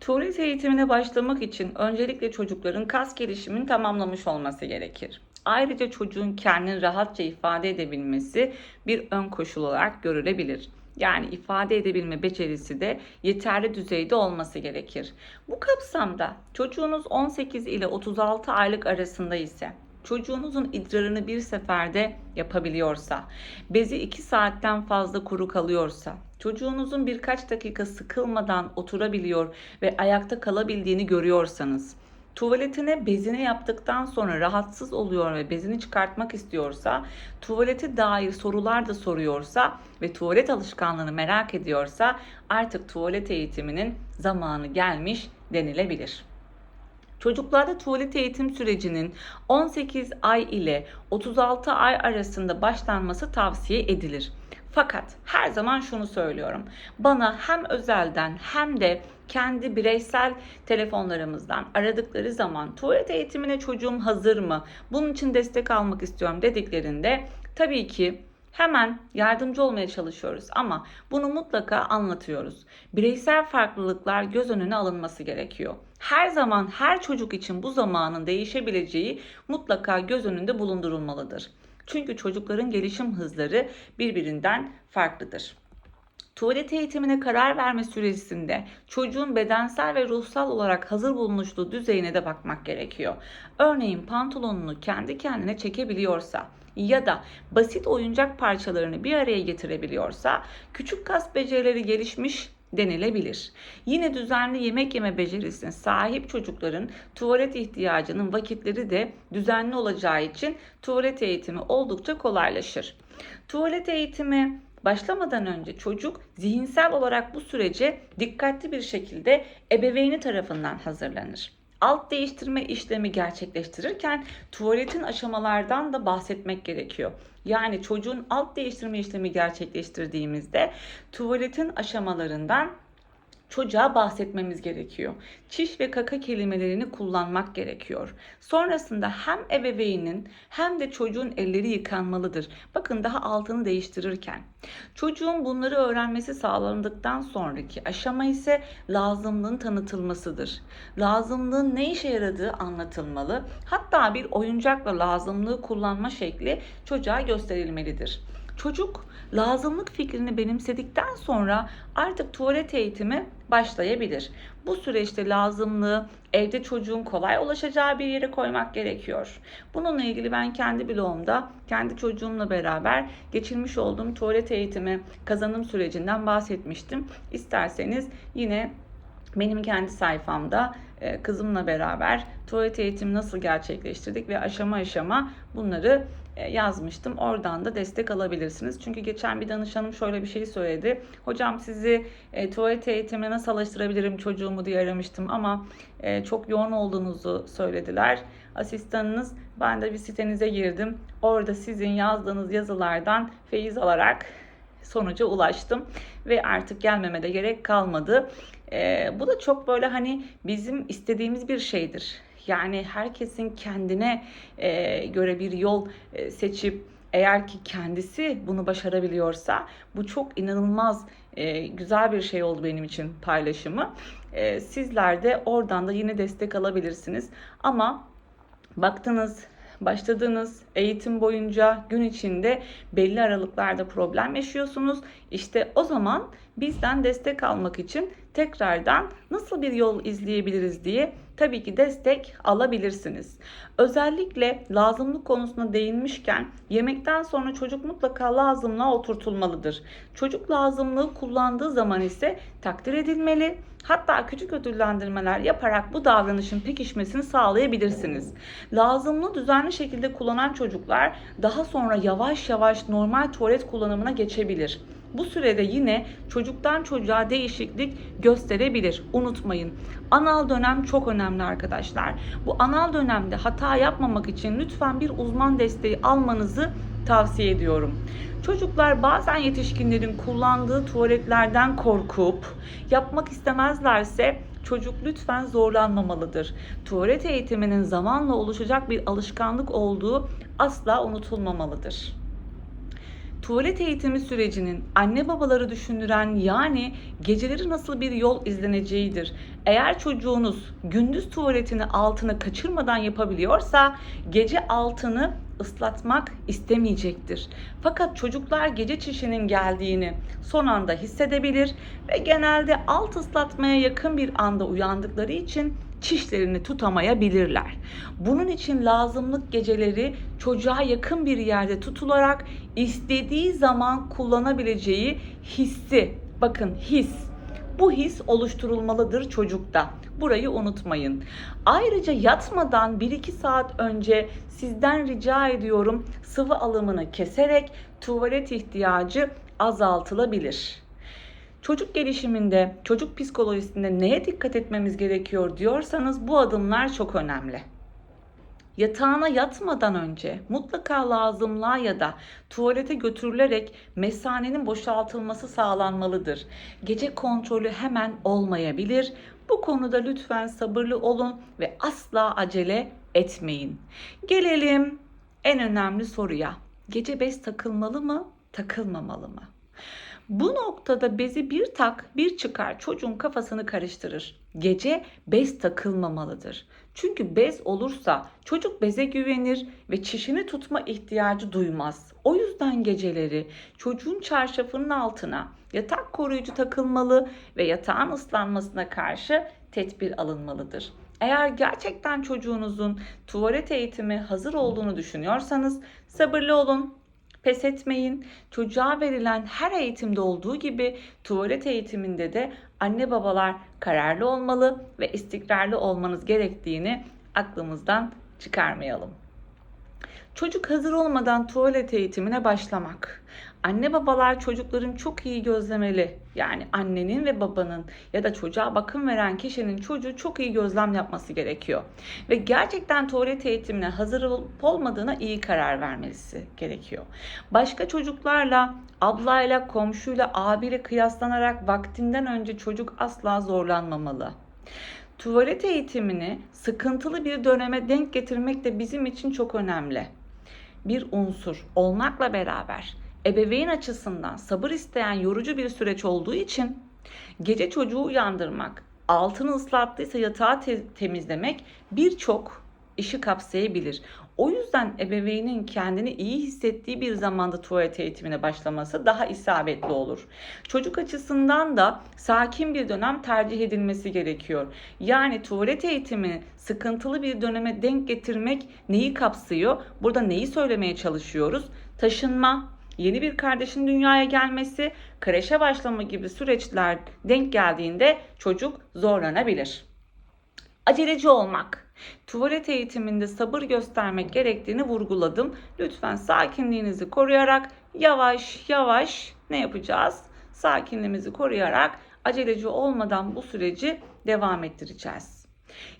Tuvalet eğitimine başlamak için öncelikle çocukların kas gelişimini tamamlamış olması gerekir. Ayrıca çocuğun kendini rahatça ifade edebilmesi bir ön koşul olarak görülebilir. Yani ifade edebilme becerisi de yeterli düzeyde olması gerekir. Bu kapsamda çocuğunuz 18 ile 36 aylık arasında ise çocuğunuzun idrarını bir seferde yapabiliyorsa, bezi 2 saatten fazla kuru kalıyorsa, çocuğunuzun birkaç dakika sıkılmadan oturabiliyor ve ayakta kalabildiğini görüyorsanız, tuvaletine bezine yaptıktan sonra rahatsız oluyor ve bezini çıkartmak istiyorsa, tuvalete dair sorular da soruyorsa ve tuvalet alışkanlığını merak ediyorsa artık tuvalet eğitiminin zamanı gelmiş denilebilir. Çocuklarda tuvalet eğitim sürecinin 18 ay ile 36 ay arasında başlanması tavsiye edilir. Fakat her zaman şunu söylüyorum. Bana hem özelden hem de kendi bireysel telefonlarımızdan aradıkları zaman tuvalet eğitimine çocuğum hazır mı? Bunun için destek almak istiyorum dediklerinde tabii ki Hemen yardımcı olmaya çalışıyoruz ama bunu mutlaka anlatıyoruz. Bireysel farklılıklar göz önüne alınması gerekiyor. Her zaman her çocuk için bu zamanın değişebileceği mutlaka göz önünde bulundurulmalıdır. Çünkü çocukların gelişim hızları birbirinden farklıdır. Tuvalet eğitimine karar verme süresinde çocuğun bedensel ve ruhsal olarak hazır bulunuşluğu düzeyine de bakmak gerekiyor. Örneğin pantolonunu kendi kendine çekebiliyorsa ya da basit oyuncak parçalarını bir araya getirebiliyorsa küçük kas becerileri gelişmiş denilebilir. Yine düzenli yemek yeme becerisine sahip çocukların tuvalet ihtiyacının vakitleri de düzenli olacağı için tuvalet eğitimi oldukça kolaylaşır. Tuvalet eğitimi başlamadan önce çocuk zihinsel olarak bu sürece dikkatli bir şekilde ebeveyni tarafından hazırlanır. Alt değiştirme işlemi gerçekleştirirken tuvaletin aşamalardan da bahsetmek gerekiyor. Yani çocuğun alt değiştirme işlemi gerçekleştirdiğimizde tuvaletin aşamalarından çocuğa bahsetmemiz gerekiyor. Çiş ve kaka kelimelerini kullanmak gerekiyor. Sonrasında hem ebeveynin hem de çocuğun elleri yıkanmalıdır. Bakın daha altını değiştirirken. Çocuğun bunları öğrenmesi sağlandıktan sonraki aşama ise lazımlığın tanıtılmasıdır. Lazımlığın ne işe yaradığı anlatılmalı. Hatta bir oyuncakla lazımlığı kullanma şekli çocuğa gösterilmelidir. Çocuk lazımlık fikrini benimsedikten sonra artık tuvalet eğitimi başlayabilir. Bu süreçte lazımlığı evde çocuğun kolay ulaşacağı bir yere koymak gerekiyor. Bununla ilgili ben kendi blogumda kendi çocuğumla beraber geçirmiş olduğum tuvalet eğitimi kazanım sürecinden bahsetmiştim. İsterseniz yine benim kendi sayfamda e, kızımla beraber tuvalet eğitimi nasıl gerçekleştirdik ve aşama aşama bunları e, yazmıştım. Oradan da destek alabilirsiniz. Çünkü geçen bir danışanım şöyle bir şey söyledi. Hocam sizi e, tuvalet eğitimine nasıl alıştırabilirim çocuğumu diye aramıştım ama e, çok yoğun olduğunuzu söylediler. Asistanınız ben de bir sitenize girdim. Orada sizin yazdığınız yazılardan feyiz alarak sonuca ulaştım ve artık gelmeme de gerek kalmadı. E, bu da çok böyle hani bizim istediğimiz bir şeydir. Yani herkesin kendine e, göre bir yol e, seçip eğer ki kendisi bunu başarabiliyorsa bu çok inanılmaz e, güzel bir şey oldu benim için paylaşımı. E, sizler de oradan da yine destek alabilirsiniz. Ama baktınız başladığınız eğitim boyunca gün içinde belli aralıklarda problem yaşıyorsunuz. İşte o zaman bizden destek almak için tekrardan nasıl bir yol izleyebiliriz diye tabii ki destek alabilirsiniz. Özellikle lazımlık konusuna değinmişken yemekten sonra çocuk mutlaka lazımlığa oturtulmalıdır. Çocuk lazımlığı kullandığı zaman ise takdir edilmeli. Hatta küçük ödüllendirmeler yaparak bu davranışın pekişmesini sağlayabilirsiniz. Lazımlı düzenli şekilde kullanan çocuklar daha sonra yavaş yavaş normal tuvalet kullanımına geçebilir. Bu sürede yine çocuktan çocuğa değişiklik gösterebilir. Unutmayın. Anal dönem çok önemli arkadaşlar. Bu anal dönemde hata yapmamak için lütfen bir uzman desteği almanızı tavsiye ediyorum. Çocuklar bazen yetişkinlerin kullandığı tuvaletlerden korkup yapmak istemezlerse çocuk lütfen zorlanmamalıdır. Tuvalet eğitiminin zamanla oluşacak bir alışkanlık olduğu asla unutulmamalıdır. Tuvalet eğitimi sürecinin anne babaları düşündüren yani geceleri nasıl bir yol izleneceğidir. Eğer çocuğunuz gündüz tuvaletini altını kaçırmadan yapabiliyorsa gece altını ıslatmak istemeyecektir. Fakat çocuklar gece çişinin geldiğini son anda hissedebilir ve genelde alt ıslatmaya yakın bir anda uyandıkları için çişlerini tutamayabilirler. Bunun için lazımlık geceleri çocuğa yakın bir yerde tutularak istediği zaman kullanabileceği hissi, bakın his, bu his oluşturulmalıdır çocukta. Burayı unutmayın. Ayrıca yatmadan 1-2 saat önce sizden rica ediyorum sıvı alımını keserek tuvalet ihtiyacı azaltılabilir. Çocuk gelişiminde, çocuk psikolojisinde neye dikkat etmemiz gerekiyor diyorsanız bu adımlar çok önemli. Yatağına yatmadan önce mutlaka lazımlığa ya da tuvalete götürülerek mesanenin boşaltılması sağlanmalıdır. Gece kontrolü hemen olmayabilir. Bu konuda lütfen sabırlı olun ve asla acele etmeyin. Gelelim en önemli soruya. Gece bez takılmalı mı, takılmamalı mı? Bu noktada bezi bir tak bir çıkar çocuğun kafasını karıştırır. Gece bez takılmamalıdır. Çünkü bez olursa çocuk beze güvenir ve çişini tutma ihtiyacı duymaz. O yüzden geceleri çocuğun çarşafının altına yatak koruyucu takılmalı ve yatağın ıslanmasına karşı tedbir alınmalıdır. Eğer gerçekten çocuğunuzun tuvalet eğitimi hazır olduğunu düşünüyorsanız sabırlı olun, Pes etmeyin. Çocuğa verilen her eğitimde olduğu gibi tuvalet eğitiminde de anne babalar kararlı olmalı ve istikrarlı olmanız gerektiğini aklımızdan çıkarmayalım. Çocuk hazır olmadan tuvalet eğitimine başlamak. Anne babalar çocukların çok iyi gözlemeli. Yani annenin ve babanın ya da çocuğa bakım veren kişinin çocuğu çok iyi gözlem yapması gerekiyor. Ve gerçekten tuvalet eğitimine hazır olup olmadığına iyi karar vermesi gerekiyor. Başka çocuklarla, ablayla, komşuyla, abiyle kıyaslanarak vaktinden önce çocuk asla zorlanmamalı. Tuvalet eğitimini sıkıntılı bir döneme denk getirmek de bizim için çok önemli bir unsur olmakla beraber ebeveyn açısından sabır isteyen yorucu bir süreç olduğu için gece çocuğu uyandırmak, altını ıslattıysa yatağı te- temizlemek birçok işi kapsayabilir. O yüzden ebeveynin kendini iyi hissettiği bir zamanda tuvalet eğitimine başlaması daha isabetli olur. Çocuk açısından da sakin bir dönem tercih edilmesi gerekiyor. Yani tuvalet eğitimi sıkıntılı bir döneme denk getirmek neyi kapsıyor? Burada neyi söylemeye çalışıyoruz? Taşınma, yeni bir kardeşin dünyaya gelmesi, kreşe başlama gibi süreçler denk geldiğinde çocuk zorlanabilir. Aceleci olmak. Tuvalet eğitiminde sabır göstermek gerektiğini vurguladım. Lütfen sakinliğinizi koruyarak yavaş yavaş ne yapacağız? Sakinliğimizi koruyarak aceleci olmadan bu süreci devam ettireceğiz.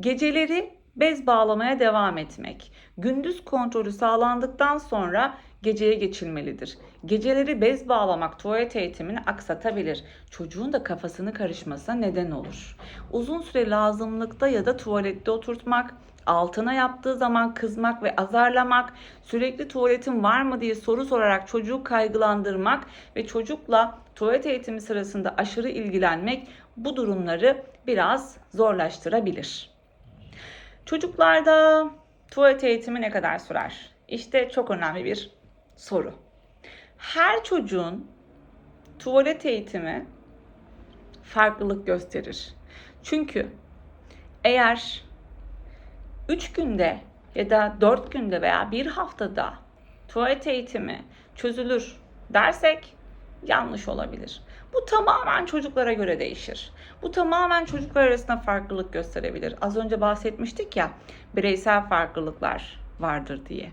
Geceleri bez bağlamaya devam etmek. Gündüz kontrolü sağlandıktan sonra geceye geçilmelidir. Geceleri bez bağlamak tuvalet eğitimini aksatabilir. Çocuğun da kafasını karışmasına neden olur. Uzun süre lazımlıkta ya da tuvalette oturtmak, altına yaptığı zaman kızmak ve azarlamak, sürekli tuvaletin var mı diye soru sorarak çocuğu kaygılandırmak ve çocukla tuvalet eğitimi sırasında aşırı ilgilenmek bu durumları biraz zorlaştırabilir. Çocuklarda tuvalet eğitimi ne kadar sürer? İşte çok önemli bir soru. Her çocuğun tuvalet eğitimi farklılık gösterir. Çünkü eğer 3 günde ya da 4 günde veya bir haftada tuvalet eğitimi çözülür dersek yanlış olabilir. Bu tamamen çocuklara göre değişir. Bu tamamen çocuklar arasında farklılık gösterebilir. Az önce bahsetmiştik ya bireysel farklılıklar vardır diye.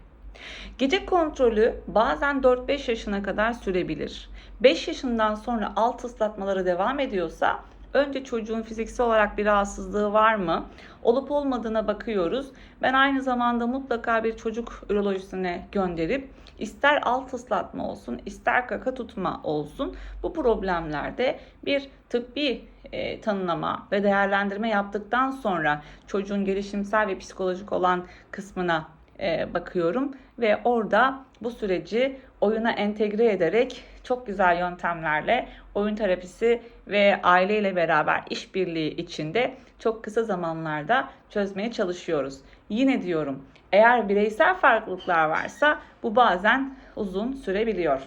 Gece kontrolü bazen 4-5 yaşına kadar sürebilir. 5 yaşından sonra alt ıslatmaları devam ediyorsa önce çocuğun fiziksel olarak bir rahatsızlığı var mı? Olup olmadığına bakıyoruz. Ben aynı zamanda mutlaka bir çocuk ürolojisine gönderip ister alt ıslatma olsun, ister kaka tutma olsun. Bu problemlerde bir tıbbi e, tanımlama ve değerlendirme yaptıktan sonra çocuğun gelişimsel ve psikolojik olan kısmına e, bakıyorum. Ve orada bu süreci oyuna entegre ederek çok güzel yöntemlerle oyun terapisi ve aileyle beraber işbirliği içinde çok kısa zamanlarda çözmeye çalışıyoruz. Yine diyorum eğer bireysel farklılıklar varsa bu bazen uzun sürebiliyor.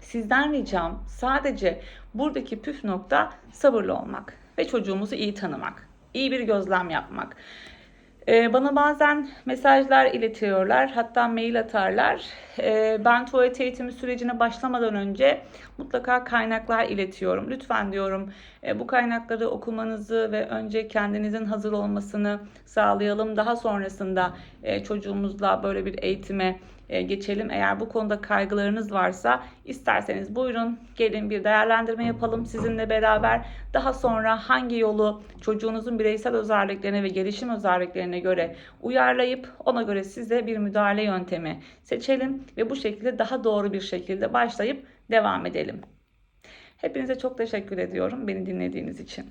Sizden ricam sadece buradaki püf nokta sabırlı olmak ve çocuğumuzu iyi tanımak, iyi bir gözlem yapmak. Ee, bana bazen mesajlar iletiyorlar, hatta mail atarlar. Ee, ben tuvalet eğitimi sürecine başlamadan önce mutlaka kaynaklar iletiyorum. Lütfen diyorum e, bu kaynakları okumanızı ve önce kendinizin hazır olmasını sağlayalım. Daha sonrasında e, çocuğumuzla böyle bir eğitime geçelim. Eğer bu konuda kaygılarınız varsa isterseniz buyurun gelin bir değerlendirme yapalım sizinle beraber. Daha sonra hangi yolu çocuğunuzun bireysel özelliklerine ve gelişim özelliklerine göre uyarlayıp ona göre size bir müdahale yöntemi seçelim ve bu şekilde daha doğru bir şekilde başlayıp devam edelim. Hepinize çok teşekkür ediyorum beni dinlediğiniz için.